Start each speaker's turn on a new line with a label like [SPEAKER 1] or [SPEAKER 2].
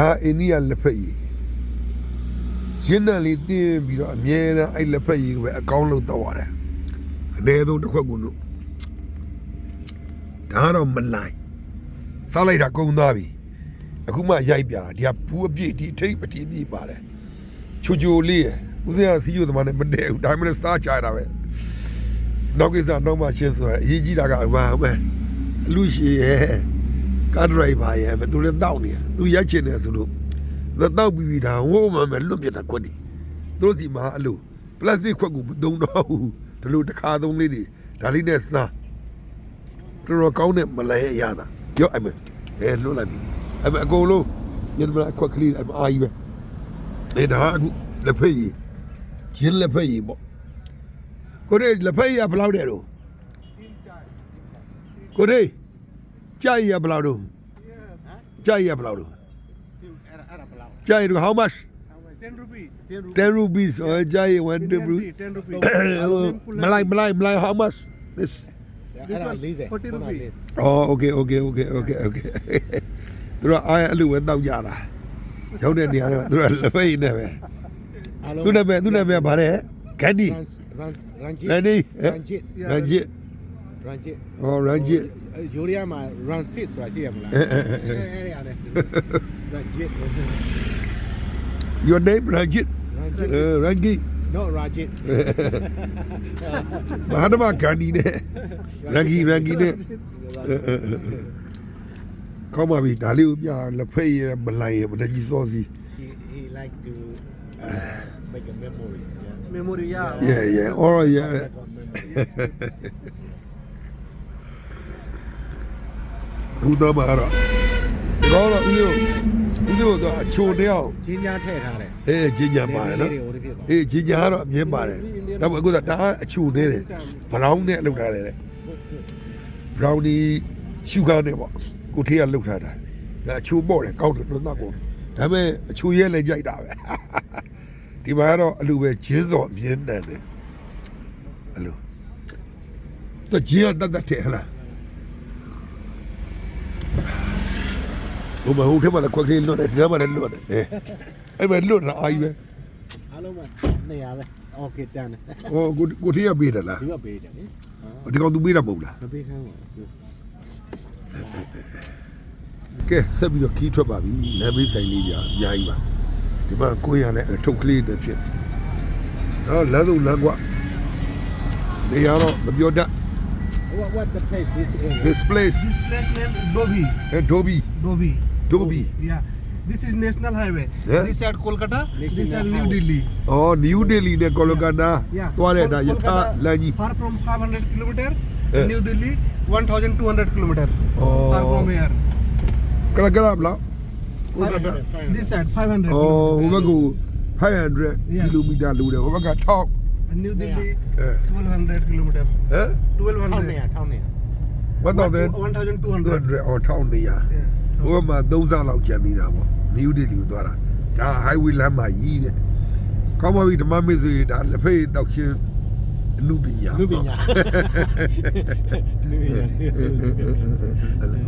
[SPEAKER 1] ဒါအိန္ဒိယလက်ဖက်ရည်ရင်းနှံလေးတင်းပြီးတော့အမြဲတမ်းအဲ့လက်ဖက်ရည်ကိုပဲအကောင်းလို့တော့ရတယ်အနည်းဆုံးတစ်ခွက်ကုန်လို့ဒါတော့မလိုက်စားလိုက်တာကုန်သွားပြီအခုမှရိုက်ပြတာဒီကဘူးအပြည့်ဒီအထိတ်ပတိအပြည့်ပါတယ်ချိုချိုလေးရယ်ဦးစင်းကစီးရိုသမားနဲ့မတည့်ဘူးဒါမှမဟုတ်စားချတာပဲနောက်ကိစ္စနောက်မှရှင်းဆိုရယ်အရေးကြီးတာကဟိုမှာပဲအလူရှိရယ် ကားဒရိုက်ဘာရဲ့သူလည်းတောက်နေတယ်သူရိုက်ချင်တယ်ဆိုလို့သက်တောက်ပြီးပြီးဒါဝိုးမှမယ်လွတ်ပြတာခွက်နေသူတို့စီမှာအဲ့လိုပလတ်စတစ်ခွက်ကိုမသုံးတော့ဘူးဒီလိုတစ်ခါသုံးလေးတွေဒါလေးနဲ့စားတော်တော်ကောင်းတဲ့မလဲအရသာရော့အဲ့မယ်အဲလွတ်လိုက်ပြီအဲ့မအကုန်လုံးညနေမလားခွက်ကလေးအဲ့မအာကြီးပဲအဲဒါအခုလက်ဖက်ရည်ဂျင်းလက်ဖက်ရည်ပေါ့ကိုရေလက်ဖက်ရည်ကဘယ်လောက်တဲ့တော့ကိုရေ ကြိုက်ရဘယ်လောက်တော့ကြိုက်ရဘယ်လောက်တော့
[SPEAKER 2] အဲ့ဒါအဲ့ဒါဘယ်လောက်
[SPEAKER 1] ကြိုက်ရ how much
[SPEAKER 3] 10 rupees.
[SPEAKER 1] 10 rupees ဟောကြိုက်ရ1
[SPEAKER 3] Indian
[SPEAKER 1] rupees
[SPEAKER 3] tea, 10 rupees.
[SPEAKER 1] မလိုက်မလိုက်မလိုက် how much this
[SPEAKER 2] အဲ့ဒါ40
[SPEAKER 3] 40 rupees.
[SPEAKER 1] oh okay okay okay okay okay သူတို့အားအဲ့လိုပဲတောက်ကြတာရောက်တဲ့နေရာတွေသူတို့လက်ဖက်ရည်နဲ့ပဲ
[SPEAKER 2] အားလုံး
[SPEAKER 1] သူနဲ့ပဲသူနဲ့ပဲဗါတဲ့ကန်ဒီ
[SPEAKER 2] run run
[SPEAKER 1] ကန်ဒီ
[SPEAKER 2] run jit
[SPEAKER 1] ရန်ဂျစ်
[SPEAKER 2] run jit
[SPEAKER 1] ဟောရန်ဂျစ်
[SPEAKER 2] ယူရီးယားမှာ run 6ဆိုတာရှိရမလား
[SPEAKER 1] အဲအဲအဲ
[SPEAKER 2] အဲ့အဲ့ရတယ် run jit
[SPEAKER 1] your name ရန်ဂျစ်
[SPEAKER 2] run jit
[SPEAKER 1] ရန်ဂျစ်
[SPEAKER 2] no rajit
[SPEAKER 1] မဟာဓမ္မကန်ဒီနဲ့ရန်ဂီရန်ဂီနဲ့ကောင်းပါပြီဒါလေးကိုပြလက်ဖက်ရည်မလိုက်ရမတကြီးစောစီ
[SPEAKER 2] he he like to uh, make a memory yeah
[SPEAKER 3] Memory, yeah.
[SPEAKER 1] yeah yeah all right yeah
[SPEAKER 2] Got memory.
[SPEAKER 1] ဘူးတော့မှာတော့ကောင်းတော့ဦးရောဦးရောတော့အချိုတယောက်
[SPEAKER 2] ချင်းညာထည့်ထားတယ်
[SPEAKER 1] အေးဂျင်းညာပါတယ်နော်
[SPEAKER 2] ဟိုဒီဖြစ်သွား
[SPEAKER 1] အေးဂျင်းညာကတော့အမြင်ပါတယ်တော့အခုကဒါအချိုနေတယ်ဘရောင်းနဲ့လောက်ထားတယ်လေဘရောင်းနီရှူဂါနဲ့ပေါ့ကိုထေးကလောက်ထားတာဒါအချိုပေါ့တယ်ကောင်းတယ်တော့တော့ကောဒါပေမဲ့အချိုရဲလည်းကြိုက်တာပဲဒီမှာကတော့အလူပဲဂျင်းစော်အမြင်တယ်တယ်အလူတော့ဂျင်းကတတ်တတ်ထဲဟလား ဘုမဟုတ်တယ်မလားခွက်ကလေးလွတ်တယ်ဒီမှာလည်းလွတ်တယ်အဲအဲ့မဲ့လွတ်တာအာကြီးပဲ
[SPEAKER 2] အားလုံးက200ပဲ okay တန်းတယ်
[SPEAKER 1] ဟောကိုကိုထေးကပေးတယ်လား
[SPEAKER 2] ဒီကပေးတယ်လေ
[SPEAKER 1] ဒီကောင်သူပေးတာမဟုတ်လား
[SPEAKER 2] မပေးခိုင်းပါဘူး
[SPEAKER 1] ကဲဆက်ပြီးတော့ခီးထွက်ပါပြီလမ်းမေးဆိုင်လေးပြအများကြီးပါဒီမှာကိုရလည်းအထုပ်ကလေးတွေဖြစ်တယ်နော်လမ်းစုံလမ်းကွာနေရာတော့မပြောတတ်
[SPEAKER 2] what what the place this is
[SPEAKER 1] this place
[SPEAKER 3] This place name Dobi.
[SPEAKER 1] Adobe
[SPEAKER 3] Dobi.
[SPEAKER 1] Dobi
[SPEAKER 3] Yeah. This is national highway.
[SPEAKER 1] Yeah.
[SPEAKER 3] This side Kolkata.
[SPEAKER 2] National
[SPEAKER 3] this side New
[SPEAKER 2] highway.
[SPEAKER 3] Delhi.
[SPEAKER 1] အော် New Delhi နဲ့ Kolkata
[SPEAKER 3] Yeah.
[SPEAKER 1] သွားတဲ့ဒါယ
[SPEAKER 3] Kol-
[SPEAKER 1] ထာ
[SPEAKER 3] Kolkata
[SPEAKER 1] လမ်းကြီး
[SPEAKER 3] Far from 500 kilometer.
[SPEAKER 1] Yeah.
[SPEAKER 3] New Delhi 1200 kilometer.
[SPEAKER 1] Oh.
[SPEAKER 3] Far from here.
[SPEAKER 1] ကလကလဘလား Kolkata
[SPEAKER 3] This side 500.
[SPEAKER 1] အော်ဟိုဘ
[SPEAKER 3] kilometer.
[SPEAKER 1] က်က500
[SPEAKER 3] Yeah.
[SPEAKER 1] ကီလိုမီတာလိုတယ်ဟိုဘက်က1000
[SPEAKER 3] And New Delhi
[SPEAKER 1] Yeah.
[SPEAKER 3] 1200 kilometer.
[SPEAKER 1] ဟမ်
[SPEAKER 3] 1200.
[SPEAKER 2] 1200
[SPEAKER 1] 1000
[SPEAKER 3] 1200.
[SPEAKER 1] 200 or 1200
[SPEAKER 3] Yeah.
[SPEAKER 1] ဟိုမှာ3ဆလောက်ကျန်နေတာပေါ့ New Delhi ကိုသွားတာဒါ highway လမ်းမှာကြီးတဲ့ကောင်းပါပြီဓမ္မမစ်စေဒါလက်ဖေးတောက်ချင်းအနုပညာ
[SPEAKER 2] လူပညာလူပညာ
[SPEAKER 1] အဲ့လို